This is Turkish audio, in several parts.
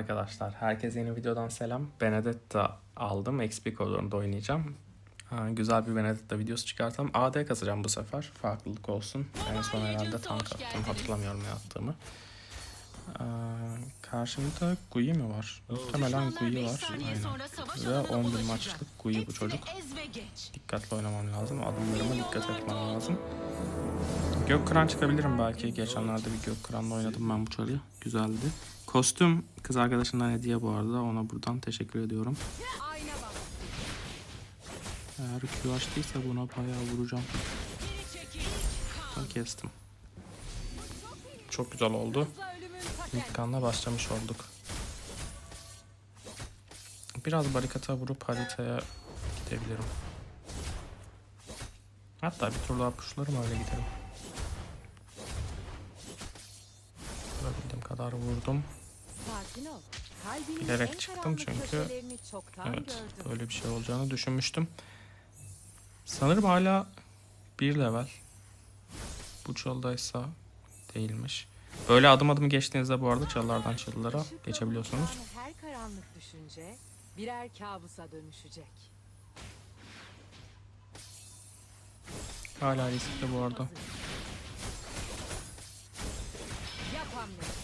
Arkadaşlar herkese yeni videodan selam. Benedetta aldım. XP kodunda oynayacağım. Ha, güzel bir Benedetta videosu çıkartalım. AD kasacağım bu sefer. Farklılık olsun. En son herhalde tank attım. Hatırlamıyorum ne attığımı. Aa, karşımda Gui mi var? Muhtemelen Gui var. Aynen. Ve 11 maçlık Gui bu çocuk. Dikkatli oynamam lazım. Adımlarıma dikkat etmem lazım. Gökkıran çıkabilirim belki. Geçenlerde bir Gökkıran'la oynadım ben bu çarıyı. Güzeldi. Kostüm kız arkadaşından hediye bu arada. Ona buradan teşekkür ediyorum. Eğer Q açtıysa buna bayağı vuracağım. Ben kestim. Çok güzel oldu. İlk kanla başlamış olduk. Biraz barikata vurup haritaya gidebilirim. Hatta bir tur daha puşlarım öyle giderim. Vurabildiğim kadar vurdum. Bilerek çıktım çünkü- Evet, böyle bir şey olacağını düşünmüştüm. Sanırım hala bir level. Bu çoldaysa değilmiş. Böyle adım adım geçtiğinizde bu arada çalılardan çalılara geçebiliyorsunuz. Her karanlık düşünce birer kabusa dönüşecek. Hala riskli bu arada. Yap hamle.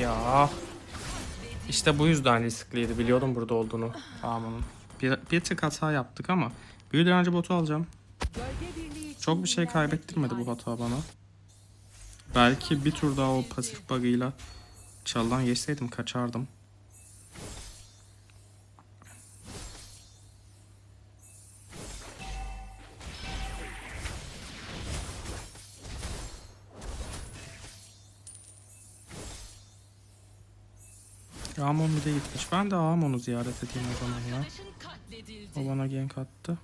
Ya. İşte bu yüzden riskliydi. Biliyordum burada olduğunu. Amanın. Bir, bir tık hata yaptık ama büyü direnci botu alacağım. Çok bir şey kaybettirmedi bu hata bana. Belki bir tur daha o pasif bug'ıyla çaldan geçseydim kaçardım. Amon bir de gitmiş. Ben de Amon'u ziyaret edeyim o zaman ya. O bana gank attı.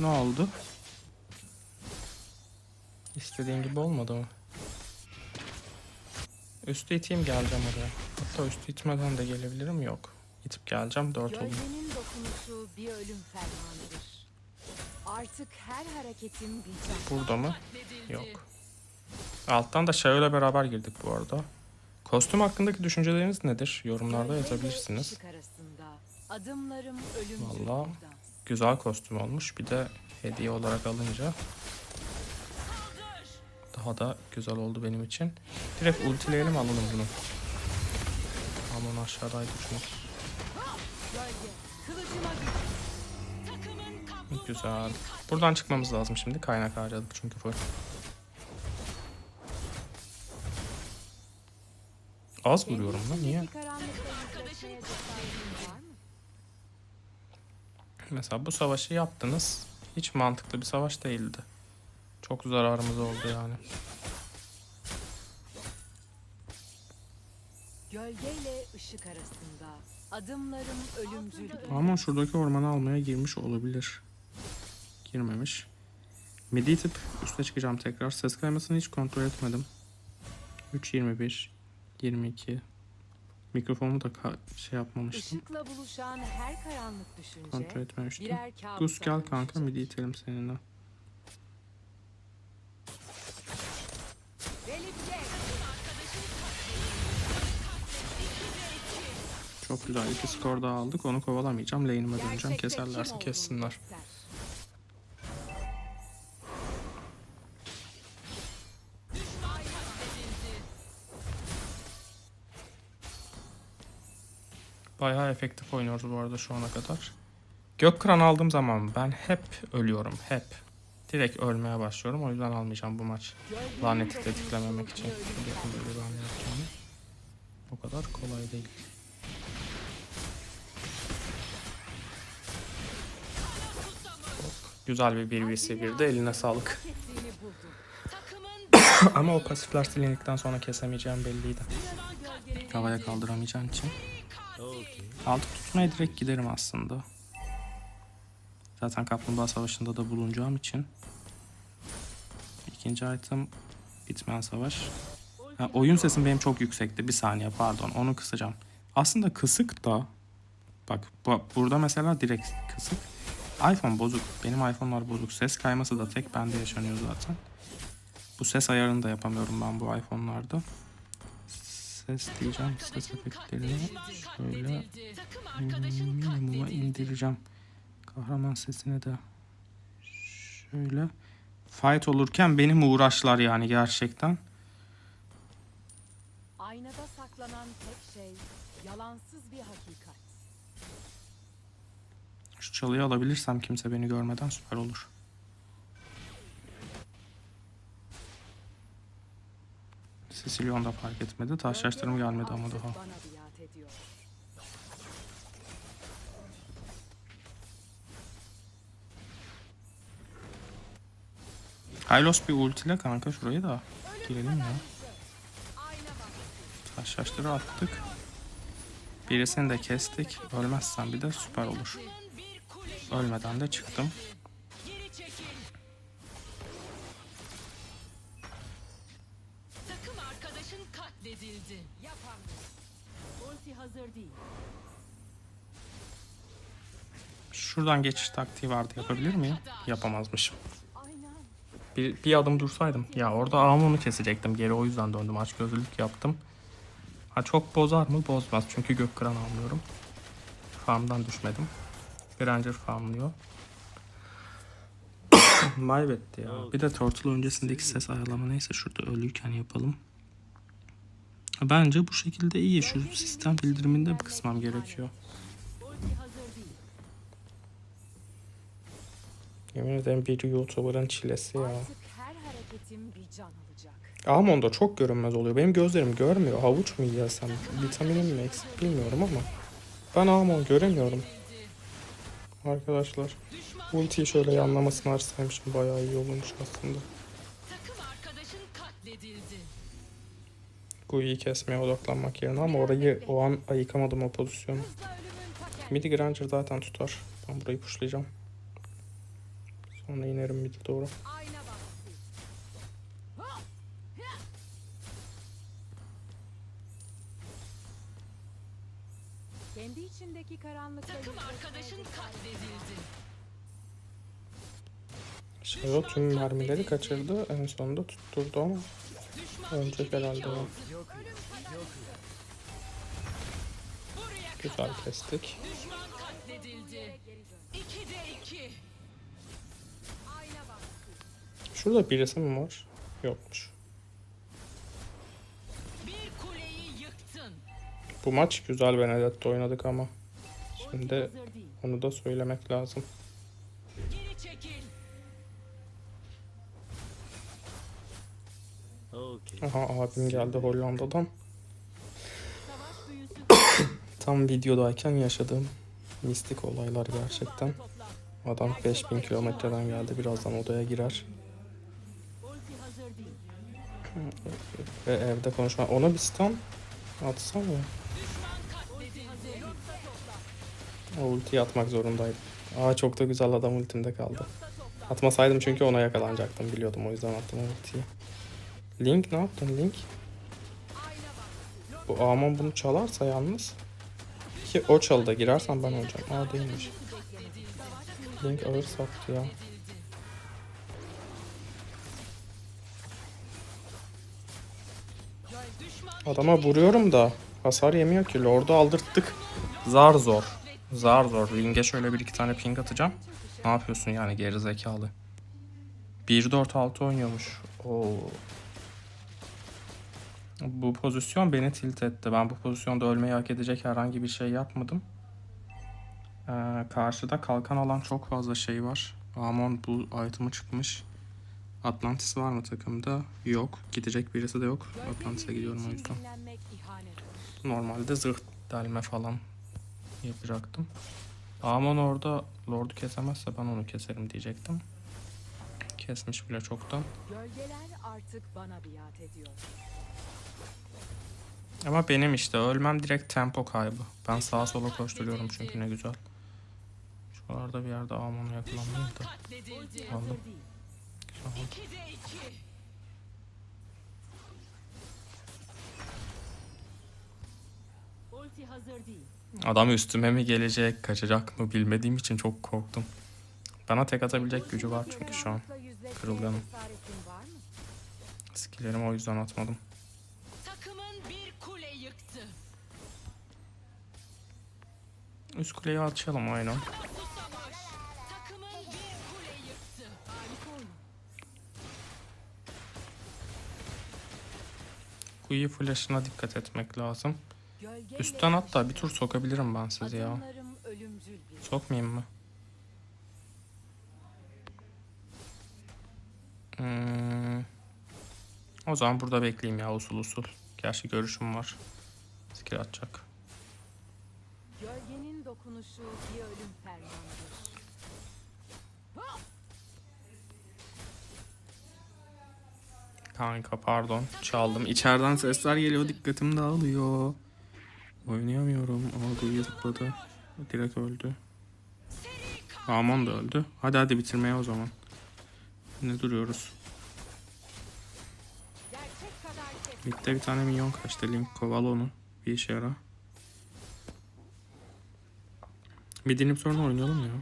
Ne oldu? İstediğin gibi olmadı mı? Üstü iteyim geleceğim oraya. Hatta üstü itmeden de gelebilirim yok. İtip geleceğim 4 olayım. Gölgenin dokunuşu bir ölüm fermanıdır. Artık her hareketim bir. Burada mı? Yok. Alttan da Shayo'yla beraber girdik bu arada. Kostüm hakkındaki düşünceleriniz nedir? Yorumlarda yazabilirsiniz. dans. Güzel kostüm olmuş. Bir de hediye olarak alınca daha da güzel oldu benim için. Direkt ultileyelim alalım bunu. Aman aşağıdaydı güç. Güzel. Buradan çıkmamız lazım şimdi. Kaynak harcadık çünkü full. Az vuruyorum lan niye? Mesela bu savaşı yaptınız. Hiç mantıklı bir savaş değildi. Çok zararımız oldu yani. Gölgeyle ışık arasında adımlarım ölümcül Ama şuradaki ormanı almaya girmiş olabilir. Girmemiş. Midi itip üste çıkacağım tekrar. Ses kaymasını hiç kontrol etmedim. 3.21 22 Mikrofonumu da şey yapmamıştım. Işıkla buluşan her karanlık düşünce Kontrol etmemiştim. Gus gel kanka midi itelim seninle. Çok güzel. iki skor daha aldık. Onu kovalamayacağım. Lane'ime döneceğim. Keserlerse kessinler. olduğunu Bayağı efektif oynuyoruz bu arada şu ana kadar. Gökkıran aldığım zaman ben hep ölüyorum. Hep. Direkt ölmeye başlıyorum. O yüzden almayacağım bu maç. Laneti tetiklememek için. O kadar kolay değil. Güzel bir 1v1'de eline sağlık. Ama o pasifler silindikten sonra kesemeyeceğim belliydi. Havaya kaldıramayacağım için. Altı tutmaya direkt giderim aslında. Zaten Kaplumbağa Savaşı'nda da bulunacağım için. İkinci item bitmeyen savaş. Ha, oyun sesim benim çok yüksekti. Bir saniye pardon onu kısacağım. Aslında kısık da bak bu, burada mesela direkt kısık. iPhone bozuk. Benim iPhone'lar bozuk. Ses kayması da tek bende yaşanıyor zaten. Bu ses ayarını da yapamıyorum ben bu iPhone'larda. Ses diyeceğim. Ses efektlerini şöyle minimuma indireceğim. Kahraman sesini de şöyle. Fight olurken benim uğraşlar yani gerçekten. Aynada saklanan tek şey yalansız bir hakikat. Şu çalıyı alabilirsem kimse beni görmeden süper olur. Sicilyon da fark etmedi. Taşlaştırım gelmedi ama daha. Hylos bir ultiyle kanka şurayı da girelim ya. Taşlaştırı attık. Birisini de kestik. Ölmezsen bir de süper olur. Ölmeden de çıktım. Katledildi. Yapamıyorum. Ulti hazır değil. Şuradan geçiş taktiği vardı. Yapabilir miyim? Yapamazmışım. Aynen. Bir, bir adım dursaydım. Ya orada Amon'u kesecektim. Geri o yüzden döndüm. Aç gözlülük yaptım. Ha çok bozar mı? Bozmaz. Çünkü gök kıran almıyorum. Farmdan düşmedim. Granger farmlıyor. Maybetti ya. Bir de Turtle öncesindeki ses ayarlama neyse şurada ölüyken yapalım. Bence bu şekilde iyi. Şu sistem bildiriminde kısmam gerekiyor. Yemin ederim bir YouTuber'ın çilesi ya. Artık her hareketim bir can alacak. Almonda çok görünmez oluyor. Benim gözlerim görmüyor. Havuç mu yiyesem? Vitaminim mi eksik bilmiyorum ama. Ben Almon göremiyorum. Arkadaşlar. Ultiyi şöyle yanlamasını açsaymışım bayağı iyi olurmuş aslında. Takım arkadaşın katledildi. Gui'yi kesmeye odaklanmak yerine ama orayı o an ayıkamadım o pozisyonu. Midi Granger zaten tutar. Ben burayı pushlayacağım. Sonra inerim midi doğru. Kendi içindeki karanlıkta Takım arkadaşın katledildi. Şey o tüm mermileri kaçırdı. En sonunda tutturdu ama ölecek herhalde o. Güzel kestik. Şurada birisi mi var? Yokmuş. Bir. Bu maç güzel Benedetta oynadık ama. Şimdi onu da söylemek lazım. Aha abim geldi Hollanda'dan. Tam videodayken yaşadığım mistik olaylar gerçekten. Adam 5000 kilometreden geldi. Birazdan odaya girer. Ve evde konuşma. Ona bir stun atsam ya. Düşman katledildi. O ultiyi atmak zorundaydım. Aa çok da güzel adam ultimde kaldı. Atmasaydım çünkü ona yakalanacaktım biliyordum o yüzden attım ultiyi. Link ne yaptın Link? Bu Aman bunu çalarsa yalnız ki o çalıda girersen ben olacağım. Aa değilmiş. Link ağır sattı ya. Adama vuruyorum da hasar yemiyor ki. Lord'u aldırttık. Zar zor. Zar zor. Link'e şöyle bir iki tane ping atacağım. Ne yapıyorsun yani geri zekalı. 1-4-6 oynuyormuş. Oo. Bu pozisyon beni tilt etti. Ben bu pozisyonda ölmeyi hak edecek herhangi bir şey yapmadım. Ee, karşıda kalkan alan çok fazla şey var. Amon bu item'ı çıkmış. Atlantis var mı takımda? Yok. Gidecek birisi de yok. Atlantis'e gidiyorum o yüzden. Normalde zırh delme falan yapacaktım. Amon orada Lord'u kesemezse ben onu keserim diyecektim. Kesmiş bile çoktan. Gölgeler artık bana biat ediyor. Ama benim işte ölmem direkt tempo kaybı. Ben sağa sola koşturuyorum çünkü ne güzel. Şuralarda bir yerde Amon'u yakalanmayayım da. Aldım. Değil. Adam üstüme mi gelecek, kaçacak mı bilmediğim için çok korktum. Bana tek atabilecek gücü var çünkü şu an. Kırılganım. Skillerimi o yüzden atmadım. Üst kuleyi açalım aynen. Kuyu flash'ına dikkat etmek lazım. Üstten hatta bir tur sokabilirim ben sizi ya. Sokmayayım mı? Hmm. O zaman burada bekleyeyim ya usul usul. Gerçi görüşüm var. Skill atacak. Dokunuşu bir ölüm fermanıdır. Kanka pardon. Çaldım. İçeriden sesler geliyor. Dikkatim dağılıyor. Oynayamıyorum. Ama Guyu zıpladı. Direkt öldü. Amon da öldü. Hadi hadi bitirmeye o zaman. Ne duruyoruz? Mid'de bir tane minyon kaçtı. Link kovala onu. Bir işe yara. Mid inip sonra oynayalım ya.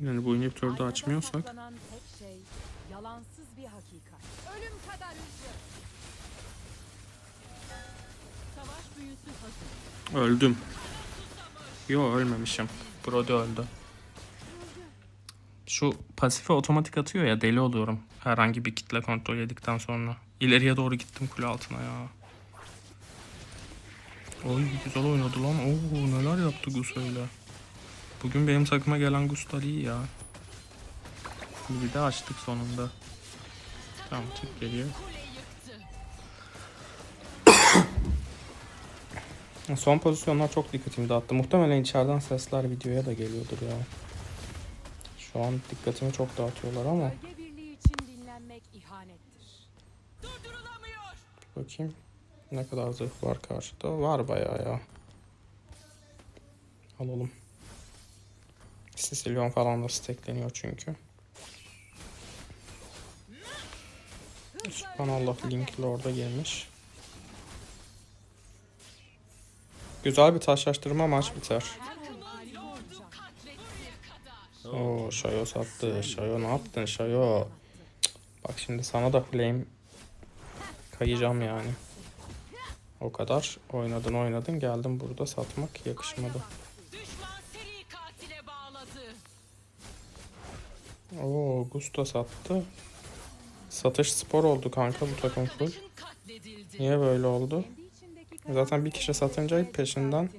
Yani bu inhibitörü de Arkada açmıyorsak. saklanan tek şey yalansız bir hakikat. Ölüm kadar. Savaş büyüsü hazır. Öldüm. Yo ölmemişim. Brody öldü. Şu pasife otomatik atıyor ya deli oluyorum. Herhangi bir kitle kontrol edikten sonra. İleriye doğru gittim kule altına ya. Oy güzel oynadı lan. Oo neler yaptı Gus öyle. Bugün benim takıma gelen Guslar iyi ya. Bir de açtık sonunda. Tamam çık yıktı. Son pozisyonlar çok dikkatimi dağıttı. Muhtemelen içeriden sesler videoya da geliyordur ya. Şu an dikkatimi çok dağıtıyorlar ama Bölge birliği için dinlenmek ihanettir. Durdurulamıyor. bakayım ne kadar zırh var karşıda. Var bayağı ya. Alalım. Sicilyon falan da stackleniyor çünkü. Subhanallah linkli orada girmiş. Güzel bir taşlaştırma maç biter. Oo Şayo sattı. Şayo ne yaptın Şayo? Cık, Bak şimdi sana da flame kayacağım yani. O kadar oynadın oynadın geldim burada satmak yakışmadı. Oo Gusta sattı. Satış spor oldu kanka bu takım full. Niye böyle oldu? Zaten bir kişi satınca peşinden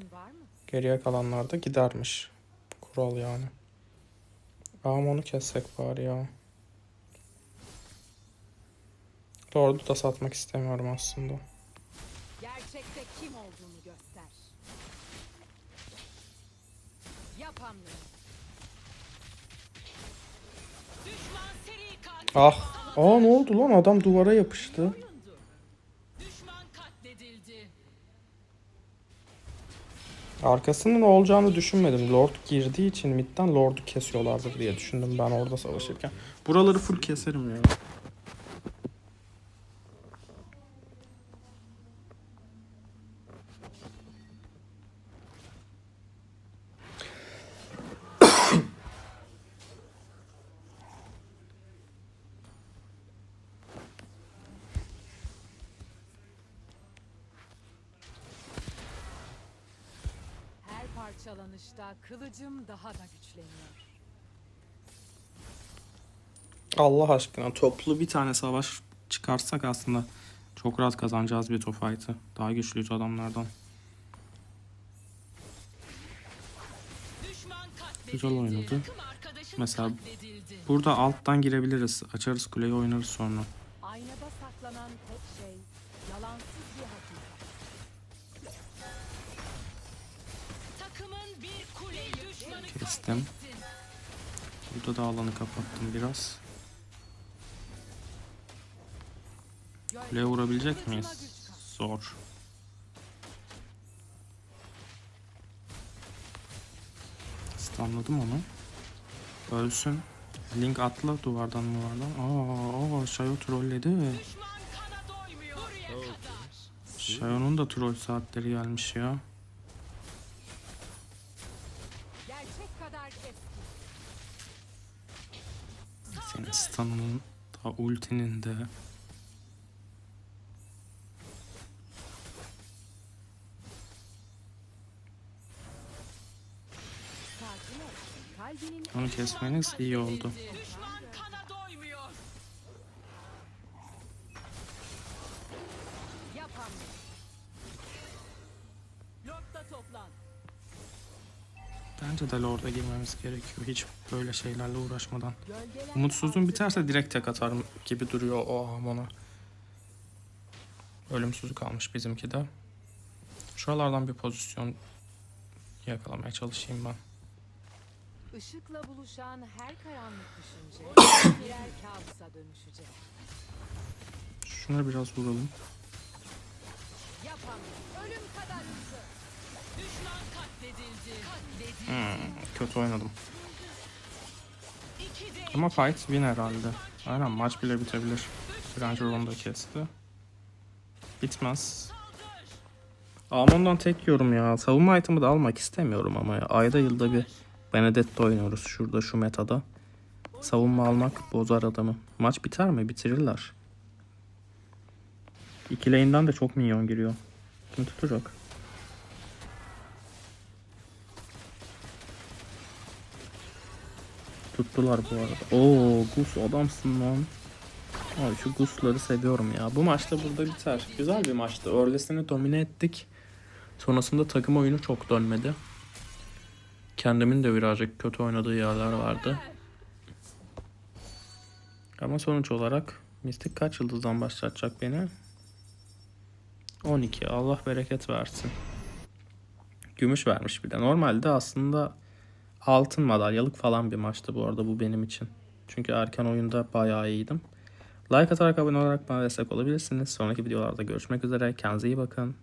geriye kalanlar da gidermiş. Kural yani. Ama onu kessek bari ya. Lord'u da satmak istemiyorum aslında. Ah. Aa ne oldu lan adam duvara yapıştı. Arkasının olacağını düşünmedim. Lord girdiği için midden Lord'u kesiyorlardır diye düşündüm ben orada savaşırken. Buraları full keserim ya. Her parçalanışta kılıcım daha da güçleniyor. Allah aşkına toplu bir tane savaş çıkarsak aslında çok rahat kazanacağız bir fight'ı. Daha güçlüyüz adamlardan. Güzel oynadı. Mesela. Burada alttan girebiliriz. Açarız kuleyi oynarız sonra. Aynada saklanan Kestim. Burada da alanı kapattım biraz. Kuleye vurabilecek miyiz? Zor. Stunladım onu. Ölsün. Link atla duvardan duvardan. Aa, aa Shayo trolledi. Shayo'nun da troll saatleri gelmiş ya. Senin stun'ının da ultinin de. Onu kesmeniz iyi oldu. Bence de Lord'a girmemiz gerekiyor. Hiç böyle şeylerle uğraşmadan. Umutsuzluğum biterse direkt tek atarım gibi duruyor o Amon'a. Ölümsüzlük kalmış bizimki de. Şuralardan bir pozisyon yakalamaya çalışayım ben. Işıkla buluşan her karanlık düşünce birer kabusa dönüşecek. Şuna biraz vuralım. Yap hamle. Ölüm kadar hızlı. Hmm, kötü oynadım. Ama fight win herhalde. Aynen maç bile bitebilir. Ranger onu da kesti. Bitmez. Amon'dan tek yorum ya. Savunma item'ı da almak istemiyorum ama ya. Ayda yılda bir Benedetta oynuyoruz şurada şu metada. Savunma almak bozar adamı. Maç biter mi? Bitirirler. İki lane'den de çok minyon giriyor. Kim tutacak? Tuttular bu arada. Oo Gus adamsın lan. Abi şu Gus'ları seviyorum ya. Bu maçta burada biter. Güzel bir maçtı. Early'sini domine ettik. Sonrasında takım oyunu çok dönmedi. Kendimin de birazcık kötü oynadığı yerler vardı. Ama sonuç olarak Mystic kaç yıldızdan başlatacak beni? 12. Allah bereket versin. Gümüş vermiş bir de. Normalde aslında altın madalyalık falan bir maçtı bu arada bu benim için. Çünkü erken oyunda bayağı iyiydim. Like atarak abone olarak bana destek olabilirsiniz. Sonraki videolarda görüşmek üzere. Kendinize iyi bakın.